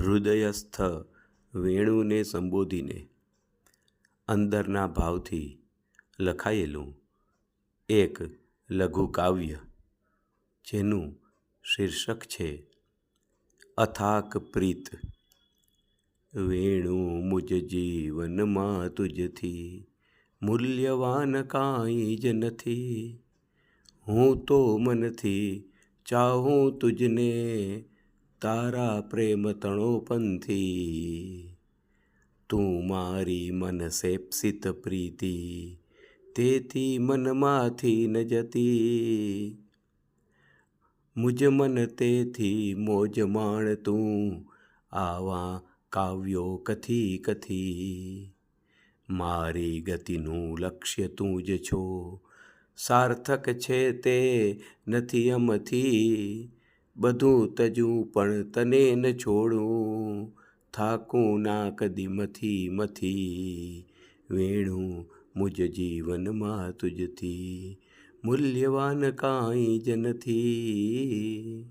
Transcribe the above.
હૃદયસ્થ વેણુને સંબોધીને અંદરના ભાવથી લખાયેલું એક લઘુ કાવ્ય, જેનું શીર્ષક છે, અથાક પ્રીત. વેણુ મુજ જીવનમાં તુજથી, મૂલ્યવાન કાંઈ જ નથી. હું તો મનથી ચાહું તુજને તારા પ્રેમ તણોપંથી. તું મારી મન સેપ્સિત પ્રીતિ, તેથી મનમાંથી ન જતી. મુજ મન તેથી મોજ માણ તું, આવા કાવ્યો કથી કથી. મારી ગતિનું લક્ષ્ય તું જ છો, સાર્થક છે તે નથી અમથી. બધું તજું, પણ તને ન છોડું. થાકું ના કદી મથી મથી. વેણું મુજ જીવનમાં તુજથી. મૂલ્યવાન કાંઈ જ નથી.